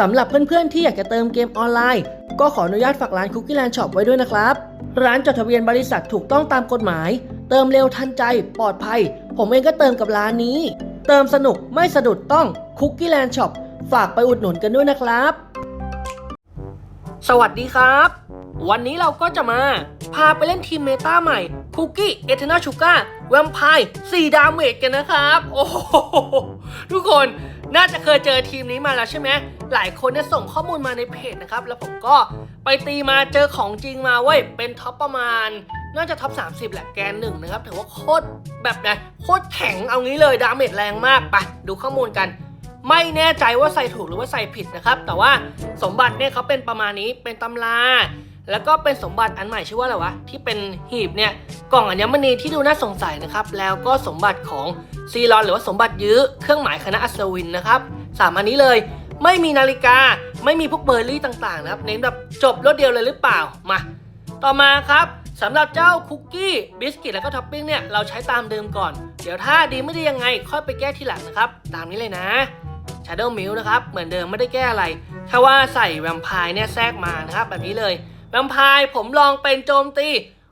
สำหรับเพื่อนๆที่อยากจะเติมเกมออนไลน์ ก็ขออนุญาตฝากร้านคุกกี้แลนด์ช็อปไว้ด้วยนะครับ ร้านจดทะเบียนบริษัทถูกต้องตามกฎหมาย เติมเร็วทันใจ ปลอดภัย ผมเองก็เติมกับร้านนี้ เติมสนุกไม่สะดุดต้องคุกกี้แลนด์ช็อปฝากไปอุดหนุนกันด้วยนะครับ สวัสดีครับ วันนี้เราก็จะมา พาไปเล่นทีมเมตาใหม่คุกกี้เอเทนาชูก้าแวมไพร์4ดาเมจกันนะครับ โอ้โหทุกคนน่าจะเคยเจอทีมนี้มาแล้วใช่ไหมหลายคนเนี่ยส่งข้อมูลมาในเพจนะครับ แล้วผมก็ไปตีมาเจอของจริงมาเว้ย เป็นท็อปประมาณน่าจะท็อป 30 แหละแกนหนึ่งนะครับ ถือว่าโคตรแบบไงโคตรแข็งเอางี้เลยดาเมจแรงมากไปดูข้อมูลกัน ไม่แน่ใจว่าใส่ถูกหรือว่าใส่ผิดนะครับ แต่ว่าสมบัติเนี่ยเขาเป็นประมาณนี้เป็นตำรา แล้วก็เป็นสมบัติอันใหม่ชื่อว่าอะไรวะที่เป็นหีบเนี่ยกล่องอัญมณีที่ดูน่าสงสัยนะครับแล้วก็สมบัติของซีรอนหรือว่าสมบัติยื้อเครื่องหมายคณะอัศวินนะครับสามอันนี้เลยไม่มีนาฬิกาไม่มีพวกเบอร์รี่ต่างๆนะครับเน้นแบบจบรวดเดียวเลยหรือเปล่ามาต่อมาครับสำหรับเจ้าคุกกี้บิสกิตแล้วก็ท็อปปิ้งเนี่ยเราใช้ตามเดิมก่อน เดี๋ยวถ้าดีไม่ดียังไง ค่อยไปแก้ทีหลังนะครับ ตามนี้เลยนะ Shadow m i l นะครับ เหมือนเดิมไม่ได้แก้อะไรแค่ว่าใส่แวมไพร์เนี่ยแทรกมานะครับ แบบนี้เลย แวมไพร์ผมลองเป็นโจมตี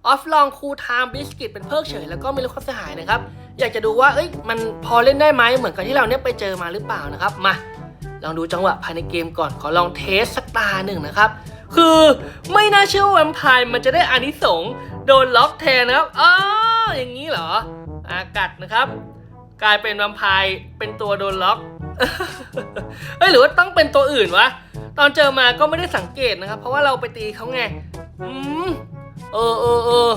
ออฟลองคูลไทม์บิสกิตเป็นเพิกเฉยแล้วก็มีลดความเสียหายนะครับ อยากจะดูว่าเอ้ยมันพอเล่นได้ไหมเหมือนกับที่เราเนี่ยไปเจอมาหรือเปล่านะครับ มา ลองดูจังหวะภายในเกมก่อนขอลองเทสสักตาหนึ่งนะครับ คือไม่น่าเชื่อว่าแวมไพร์มันจะได้อานิสงโดนล็อกแทนนะครับอ๋ออย่างนี้เหรออากัดนะครับ กลายเป็นแวมไพร์เป็นตัวโดนล็อกเอ้ยหรือว่าต้องเป็นตัวอื่นวะ ตอนเจอมาก็ไม่ได้สังเกตนะครับ เพราะว่าเราไปตีเขาไง อืม เออเออเออ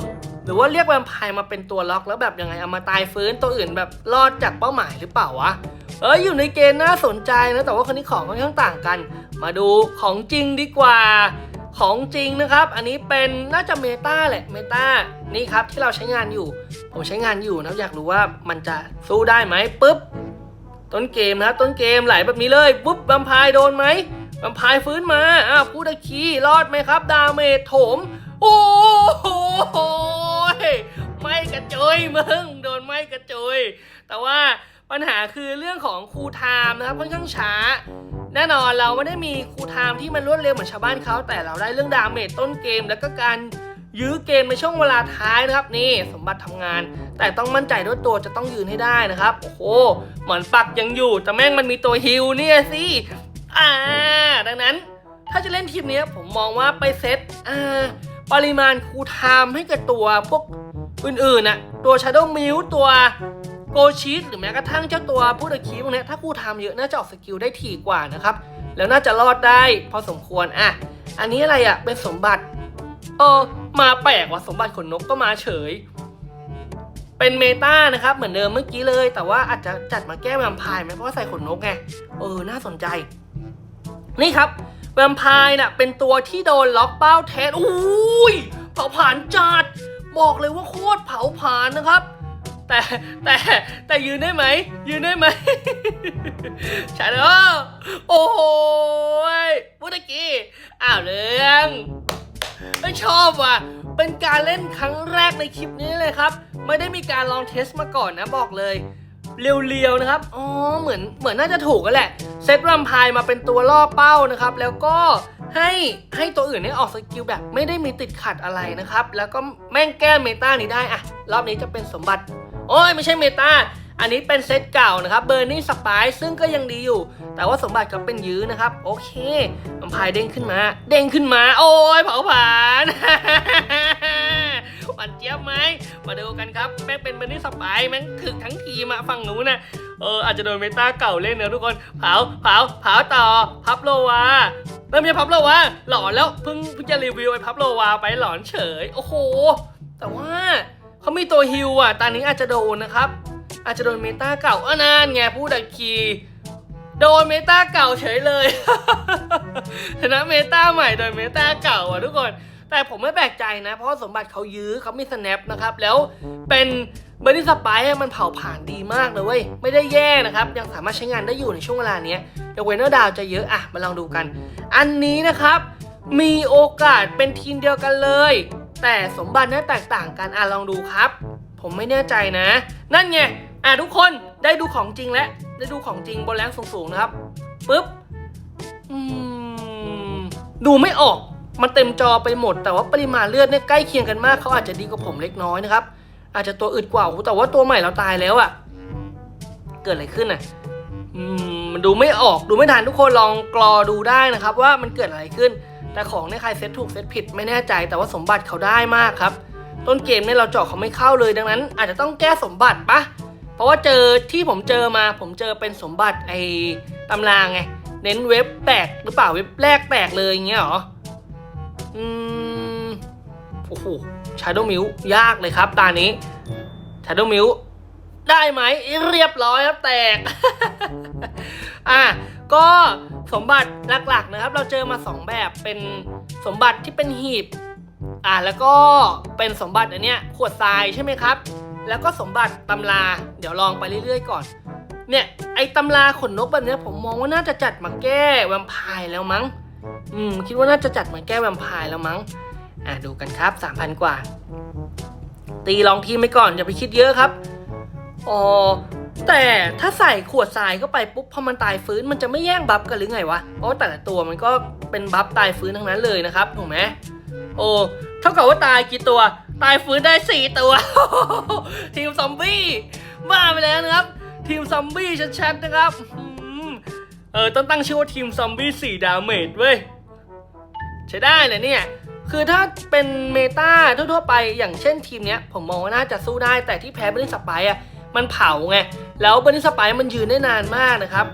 หรือว่าเรียกแวมไพร์มาเป็นตัวล็อกแล้วแบบยังไงเอามาตายฟื้นตัวอื่นแบบรอดจากเป้าหมายหรือเปล่าวะ เอ้ยอยู่ในเกณฑ์น่าสนใจนะ แต่ว่าคนนี้ของค่อนข้างต่างกัน มาดูของจริงดีกว่า ของจริงนะครับ อันนี้เป็นน่าจะเมตาแหละเมตานี่ครับที่เราใช้งานอยู่ ผมใช้งานอยู่นะอยากรู้ว่ามันจะสู้ได้ไหมปุ๊บต้นเกมนะต้นเกมไหลแบบนี้เลยปุ๊บแวมไพร์โดนไหม แวมไพร์ฟื้นมาอ้าวพูดคีรอดไหมครับ ดาเมจโถม โอ้โหไม่กระจุยมึงโดนไม่กระจุยแต่ว่าปัญหาคือเรื่องของครูไทม์นะครับค่อนข้างช้า แน่นอนเราไม่ได้มีครูไทม์ที่มันรวดเร็วเหมือนชาวบ้านเขาแต่เราได้เรื่องดาเมจต้นเกม แล้วก็การยื้อเกมในช่วงเวลาท้ายนะครับนี่สมบัติทำงาน แต่ต้องมั่นใจด้วยตัวจะต้องยืนให้ได้นะครับ โอ้โหเหมือนปักยังอยู่แต่แม่งมันมีตัวฮิลเนี่ยสิ อ่า ดังนั้นถ้าจะเล่นทีมนี้ผมมองว่าไปเซตอ่าปริมาณคูไทม์ให้กับตัวพวกอื่นๆน่ะตัว Shadow m i l ตัวโกชิหรือแม้กระทั่งเจ้าตัวผู้ตะคีพวกนี้ถ้าคูลไทม์เยอะน่าจะออกสกิลได้ถี่กว่านะครับ แล้วน่าจะรอดได้พอสมควรอะ อันนี้อะไรอะ เป็นสมบัติ เออ มาแปลกว่าสมบัติขนนกก็มาเฉย เป็นเมตานะครับ เหมือนเดิมเมื่อกี้เลย แต่ว่าอาจจะจัดมาแก้แวมพร์ไหมเพราะว่าใส่ขนนกไง เออ น่าสนใจ นี่ครับแวมไพร์น่ะเป็นตัวที่โดนล็อกเป้าแทนอุ้ยเผาผลาญจัด บอกเลยว่าโคตรเผาผลาญนะครับ แต่แต่แต่ยืนได้ไหม ยืนได้ไหมใช่เลยโอ้โหยพูดตะกี้อ้าวเรื่องไม่ชอบว่ะ เป็นการเล่นครั้งแรกในคลิปนี้เลยครับ ไม่ได้มีการลองเทสมาก่อนนะบอกเลย เรียวๆนะครับ อ๋อ เหมือน เหมือนน่าจะถูกกันแหละ เซตรัมพายมาเป็นตัวล่อเป้านะครับ แล้วก็ให้ให้ตัวอื่นเนี่ออกสกิลแบบไม่ได้มีติดขัดอะไรนะครับ แล้วก็แม่งแก้เมตานี้ได้อะรอบนี้จะเป็นสมบัติ โอ้ยไม่ใช่เมตาอันนี้เป็นเซตเก่านะครับเบอร์นี่สปายซึ่งก็ยังดีอยู่ แต่ว่าสมบัติก็เป็นยื้อนะครับ โอเคมันพายเด้งขึ้นมา เด้งขึ้นมา โอ้ยเผาผลาญ มาดูกันครับแม่งเป็นเบอร์นี่สปายแม่งถึกทั้งทีมอะฝั่งนู้นะเอออาจจะโดนเมตาเก่าเล่นเนอะทุกคนเผาเผาเผาต่อพับโลวาไม่ใช่พับโลวาหลอนแล้วเพิ่งเพิ่งจะรีวิวไอ้พับโลวาไปหลอนเฉย โอ้โห แต่ว่าเขามีตัวฮิวอะตอนนี้อาจจะโดนนะครับ อาจจะโดนเมตาเก่าอะนานไงผู้ดักคีโดนเมตาเก่าเฉยเลยชนะเมตาใหม่โดยเมตาเก่าอะทุกคน แต่ผมไม่แปลกใจนะ เพราะสมบัติเขายื้อเขามีสแนปนะครับ แล้วเป็นเบอร์ดี้สไปมันเผาผ่านดีมากเลยเว้ย ไม่ได้แย่นะครับ ยังสามารถใช้งานได้อยู่ในช่วงเวลาเนี้ยยกเว้นว่าดาวจะเยอะอะมาลองดูกัน อันนี้นะครับ มีโอกาสเป็นทีมเดียวกันเลย แต่สมบัติเนี่ยแตกต่างกันอะลองดูครับ ผมไม่แน่ใจนะ นั่นไงอะทุกคนได้ดูของจริงแล้วได้ดูของจริงบนแรงสูงๆนะครับปึ๊บอืมดูไม่ออก มันเต็มจอไปหมด แต่ว่าปริมาณเลือดเนี่ยใกล้เคียงกันมากเขาอาจจะดีกว่าผมเล็กน้อยนะครับ อาจจะตัวอึดกว่าโอ้แต่ว่าตัวใหม่เราตายแล้วอะ่ะ เกิดอะไรขึ้นอะมันดูไม่ออกดูไม่ทันทุกคนลองกรอดูได้นะครับ ว่ามันเกิดอะไรขึ้น แต่ของในยใครเซตถูกเซตผิดไม่แน่ใจ แต่ว่าสมบัติเขาได้มากครับ ต้นเกมเนี่ยเราเจาะเขาไม่เข้าเลยดังนั้น อาจจะต้องแก้สมบัติปะเพราะว่าเจอที่ผมเจอมา ผมเจอเป็นสมบัติไอ้ตำรางไงเน้นเว็บแตกหรือเปล่าเว็บแรกแตกเลยอย่างเงี้ยหรอ อืมโอ้โหชาโดมิวยากเลยครับตานี้ชาโดมิวได้ไหมเรียบร้อยครับแตก อะก็สมบัติหลักๆนะครับ เราเจอมา 2 แบบเป็นสมบัติที่เป็นหีบ อะแล้วก็เป็นสมบัติอันเนี้ยขวดทรายใช่ไหมครับ แล้วก็สมบัติตำราเดี๋ยวลองไปเรื่อยๆ ก่อน เนี่ยไอ้ตำราขนนกแบบเนี้ยผมมองว่าน่าจะจัดมาแก้แวมไพร์แล้วมั้ง อืมคิดว่าน่าจะจัดมาแก้แวมไพร์แล้วมั้ง อะดูกันครับ3,000กว่า ตีลองทีมไปก่อนอย่าไปคิดเยอะครับ อ๋อ แต่ถ้าใส่ขวดทรายเข้าไปปุ๊บพอมันตายฟื้นมันจะไม่แย่งบัฟกันหรือไงวะ เพราะแต่ละตัวมันก็เป็นบัฟตายฟื้นทั้งนั้นเลยนะครับถูกไหมโอ้เท่ากับว่าตายกี่ตัว ตายฟื้นได้สี่ตัว ทีมซอมบี้บ้าไปแล้วนะครับ ทีมซอมบี้ชัดๆนะครับเออต้องตั้งชื่อว่าทีมซอมบี้สี่ดาเมจเว้ย ใช้ได้เลยเนี่ยคือถ้าเป็นเมตาทั่วๆไปอย่างเช่นทีมเนี้ยผมมองว่าน่าจะสู้ได้แต่ที่แพ้เบอร์นิสไปอะมันเผาไง แล้วเบอร์นิสไปมันยืนได้นานมากนะครับ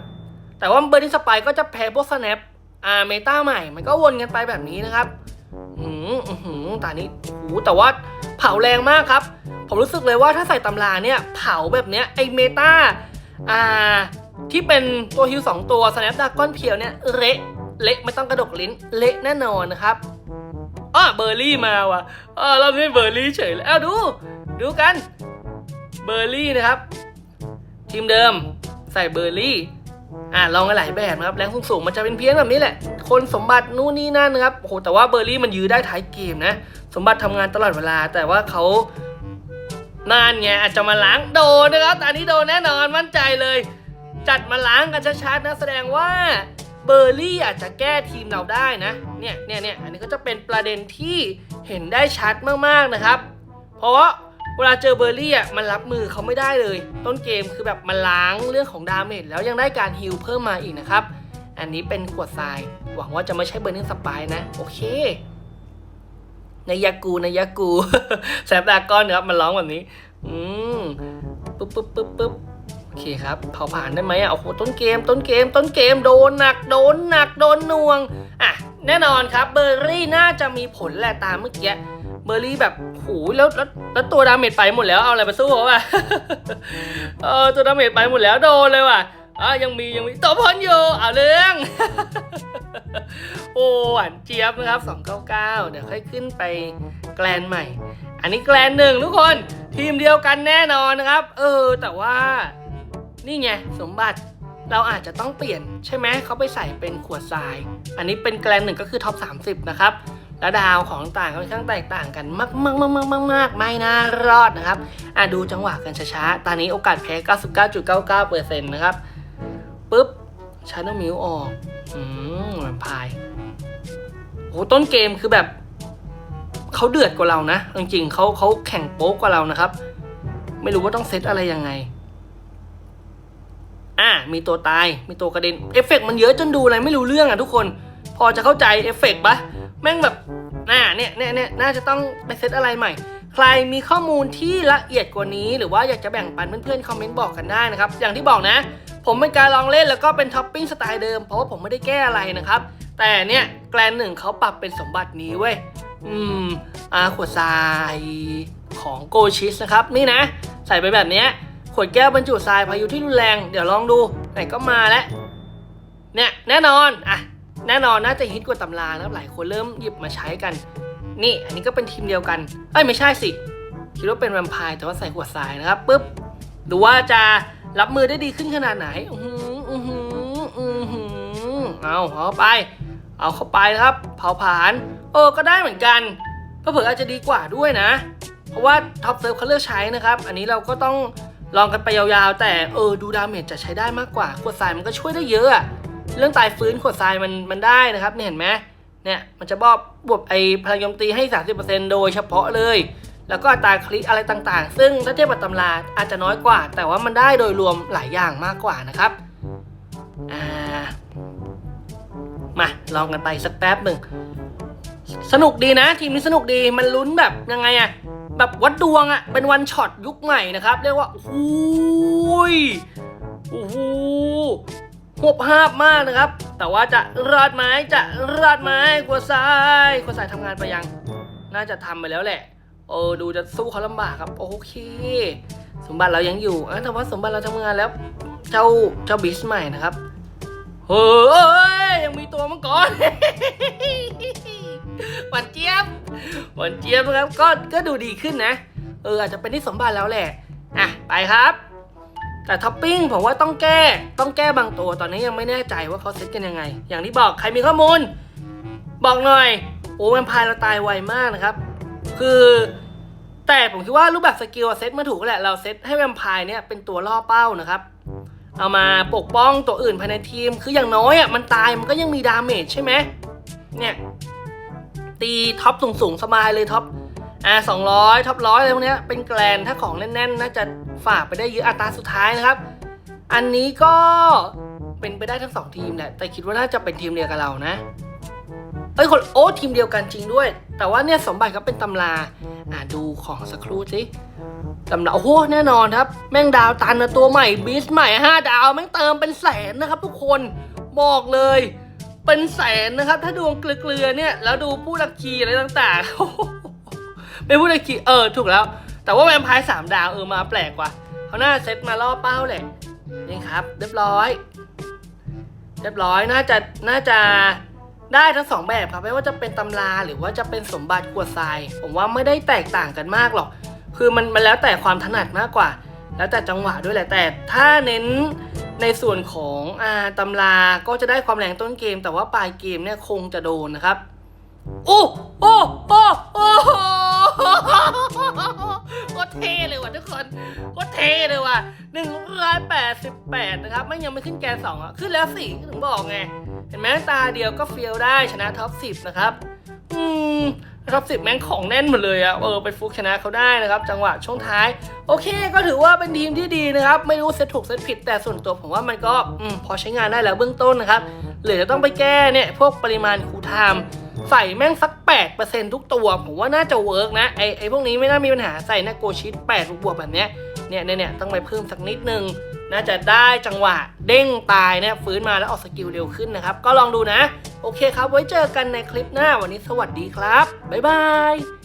แต่ว่าเบอร์นิสไปก็จะแพ้พวกสแนปอ่าเมตาใหม่ มันก็วนกันไปแบบนี้นะครับอืมอือหือตานี้โอ้โหแต่ว่าเผาแรงมากครับ ผมรู้สึกเลยว่าถ้าใส่ตำราเนี่ยเผาแบบเนี้ยไอเมตาอ่าที่เป็นตัวฮิวสองตัวสแนปดากอนเพียวเนี่ยเละ เละไม่ต้องกระดกลิ้น เละแน่นอนนะครับอ้อเบอร์รี่มาว่ะอ้อเราไม่เบอร์รี่เฉยเลยเอาดู ดูกัน เบอร์รี่นะครับ ทีมเดิมใส่เบอร์รี่ อ่าลองกันหลายแบบนะครับ แรงสูงๆมันจะเป็นเพี้ยนแบบนี้แหละ คนสมบัตินู่นนี่นั่นนะครับ โอ้โห แต่ว่าเบอร์รี่มันยื้อได้ท้ายเกมนะ สมบัติทำงานตลอดเวลา แต่ว่าเขานานไงอาจจะมาล้างโดนนะครับแต่อันนี้โดนแน่นอนมั่นใจเลย จัดมาล้างกันชัดๆนะ แสดงว่า เบอร์รี่อาจจะแก้ทีมเราได้นะ เนี่ยเนี่ยเนี่ยอันนี้ก็จะเป็นประเด็นที่เห็นได้ชัดมากๆนะครับ เพราะว่าเวลาเจอเบอร์รี่อะมันรับมือเขาไม่ได้เลย ต้นเกมคือแบบมันล้างเรื่องของดาเมจแล้วยังได้การฮิลเพิ่มมาอีกนะครับ อันนี้เป็นขวดทราย หวังว่าจะไม่ใช่เบอร์นิ่งสปายนะ โอเคในยากูในยากูแซบดาก้อนเนะครับมันร้องแบบนี้ อืมปึ๊บปึ๊บปึ๊บปึ๊บ โอเคครับเผาผ่านได้ไหมอะโอ้โหต้นเกมต้นเกมต้นเกมโดนหนักโดนหนักโดนน่วงอะแน่นอนครับเบอร์รี่น่าจะมีผลแหละตามเมื่อกี้เบอร์รี่แบบโหแล้วแล้วแล้วตัวดาเมจไปหมดแล้วเอาอะไรมาสู้เขาวะเออตัวดาเมจไปหมดแล้วโดนเลยว่ะอะยังมียังมีตัวพอนอยู่เอาเรื่องโอ้หวานเจี๊ยบนะครับ 299 เดี๋ยวค่อยขึ้นไปแกลนใหม่ อันนี้แกลนหนึ่งทุกคนทีมเดียวกันแน่นอนนะครับ เออแต่ว่า นี่ไงสมบัติเราอาจจะต้องเปลี่ยนใช่ไหมเขาไปใส่เป็นขวดทราย อันนี้เป็นแกลนหนึ่งก็คือท็อป 30 นะครับและดาวของต่างค่อนข้างแตกต่างกันมากมากมากมากมากมากไม่น่ารอดนะครับอะดูจังหวะกันช้าๆ ตอนนี้โอกาสแพ้ 99.99%นะครับปุ๊บชาร์โนมิวออกอืมแวมพายโอ้ต้นเกมคือแบบเขาเดือดกว่าเรานะ จริงๆเขาเขาแข่งโป๊กกว่าเรานะครับ ไม่รู้ว่าต้องเซตอะไรยังไง อะมีตัวตาย มีตัวกระเด็น เอฟเฟกต์มันเยอะจนดูอะไรไม่รู้เรื่องอะทุกคน พอจะเข้าใจเอฟเฟกต์ปะแม่งแบบน่าเนี่ยเนี่ยเนี่ยน่าจะต้องไปเซตอะไรใหม่ ใครมีข้อมูลที่ละเอียดกว่านี้ หรือว่าอยากจะแบ่งปันเพื่อนๆคอมเมนต์บอกกันได้นะครับ อย่างที่บอกนะ ผมเป็นการลองเล่นแล้วก็เป็นท็อปปิ้งสไตล์เดิม เพราะว่าผมไม่ได้แก้อะไรนะครับ แต่เนี่ยแกลนหนึ่งเขาปรับเป็นสมบัตินี้เว้ย อืมอาขวดทรายของโกชิสนะครับ นี่นะ ใส่ไปแบบเนี้ย ขวดแก้วบรรจุทรายพายุที่รุนแรง เดี๋ยวลองดู ไหนก็มาแล้วเนี่ยแน่นอนอะแน่นอนน่าจะฮิตกว่าตำรานะครับหลายคนเริ่มหยิบมาใช้กัน นี่อันนี้ก็เป็นทีมเดียวกัน เอ้ยไม่ใช่สิ คิดว่าเป็นแวมไพร์แต่ว่าใส่ขวดทรายนะครับปุ๊บดูว่าจะรับมือได้ดีขึ้นขนาดไหนอือหืออือหืออือหือเอาเอาเข้าไป เอาเข้าไปนะครับ เผาผลาญเออก็ได้เหมือนกันเผื่ออาจจะดีกว่าด้วยนะ เพราะว่าท็อปเซิร์ฟเขาเลือกใช้นะครับ อันนี้เราก็ต้อง ลองกันไปยาวๆ แต่เออดูดาเมจจะใช้ได้มากกว่า ขวดทรายมันก็ช่วยได้เยอะอะเรื่องตายฟื้นขวดทรายมันมันได้นะครับเนี่ยเห็นไหมเนี่ยมันจะบอกบวกไอพลังโจมตีให้ 30%โดยเฉพาะเลย แล้วก็อัตราคลิกอะไรต่างๆ ซึ่งถ้าเทียบกับตำราอาจจะน้อยกว่า แต่ว่ามันได้โดยรวมหลายอย่างมากกว่านะครับอ่ามาลองกันไปสักแป๊บหนึ่งสนุกดีนะ ทีมนี้สนุกดีมันลุ้นแบบยังไงอะ แบบวัดดวงอะเป็นวันช็อตยุคใหม่นะครับ เรียกว่าโอ้โหยโอ้โหหบภาพมากนะครับ แต่ว่าจะรอดไหมจะรอดไหมกลัวทรายกลัวทรายทำงานไปยัง น่าจะทำไปแล้วแหละ เออดูจะสู้เขาลำบากครับ โอเค สมบัติเรายังอยู่แต่ว่าสมบัติเราทำงานแล้ว เจ้าเจ้าบิสใหม่นะครับเฮ้ยยังมีตัวมังกร หวานเจี๊ยบหวานเจี๊ยบนะครับก็ก็ดูดีขึ้นนะ เอออาจจะเป็นที่สมบัติแล้วแหละอะไปครับ แต่ท็อปปิ้งผมว่าต้องแก้ต้องแก้บางตัวตอนนี้ยังไม่แน่ใจว่าเขาเซตกันยังไง อย่างที่บอกใครมีข้อมูล บอกหน่อยโอ้แวมไพร์เราตายไวมากนะครับ คือแต่ผมคิดว่ารูปแบบสกิลเซตมาถูกแล้วแหละเราเซตให้แวมไพร์เนี่ยเป็นตัวล่อเป้านะครับ เอามาปกป้องตัวอื่นภายในทีม คืออย่างน้อยอะมันตายมันก็ยังมีดาเมจใช่ไหมเนี่ย ตีท็อปสูงๆ สบายเลยท็อปอ่าสองร้อยท็อปร้อยอะไรพวกเนี้ยเป็นแกลนถ้าของแน่นๆน่าจะฝากไปได้เยอะอัตราสุดท้ายนะครับ อันนี้ก็เป็นไปได้ทั้งสองทีมแหละแต่คิดว่าน่าจะเป็นทีมเดียวกับเรานะเอ้ยคนโอ้ทีมเดียวกันจริงด้วย แต่ว่าเนี่ยสมบัติเขาเป็นตำราอ่าดูของสักครู่สิตำราโอ้โหแน่นอนครับ แม่งดาวตันนะตัวใหม่บีสใหม่ห้าดาวแม่งเติมเป็นแสนนะครับทุกคนบอกเลย เป็นแสนนะครับ ถ้าดวงเกลือๆเนี่ย แล้วดูผู้ลักคีอะไรต่างๆเป็นผู้ลักคีเออ ถูกแล้ว แต่ว่าแวมไพร์สามดาวเออมาแปลกกว่าเขาน่าเซตมาล่อเป้าแหละนี่ครับ เรียบร้อย เรียบร้อยน่าจะน่าจะได้ทั้งสองแบบครับไม่ว่าจะเป็นตำราหรือว่าจะเป็นสมบัติกวดทรายผมว่าไม่ได้แตกต่างกันมากหรอก คือมันมันแล้วแต่ความถนัดมากกว่า แล้วแต่จังหวะด้วยแหละแต่ถ้าเน้น ในส่วนของอาตำราก็จะได้ความแรงต้นเกม แต่ว่าปลายเกมเนี่ยคงจะโดนนะครับ โอ้โอ้โอ้โอ้โหโคตรเท่เลยว่ะทุกคนโคตรเท่เลยว่ะหนึ่งร้อยแปดสิบแปดนะครับไม่ยังไม่ขึ้นแกนสองอะ ขึ้นแล้วสี่ถึงบอกไง เห็นไหมตาเดียวก็เฟียวได้ชนะท็อปสิบนะครับ อืม ท็อปสิบแม่งของแน่นหมดเลยอะเออไปฟุกชนะเขาได้นะครับ จังหวะช่วงท้าย โอเค ก็ถือว่าเป็นทีมที่ดีนะครับ ไม่รู้เซตถูกเซตผิดแต่ส่วนตัวผมว่ามันก็อืมพอใช้งานได้แล้วเบื้องต้นนะครับเหลือจะต้องไปแก้เนี่ย พวกปริมาณคูไทม์ใส่แม่งสัก 8%ทุกตัว ผมว่าน่าจะเวิร์กนะไอไอพวกนี้ไม่น่ามีปัญหาใส่นะโกชิต8บวกแบบเนี้ยเนี่ยเนี่ยต้องไปเพิ่มสักนิดนึง น่าจะได้จังหวะเด้งตายเนี่ยฟื้นมาแล้วออกสกิลเร็วขึ้นนะครับ ก็ลองดูนะ โอเคครับ ไว้เจอกันในคลิปหน้าวันนี้สวัสดีครับ บ๊ายบาย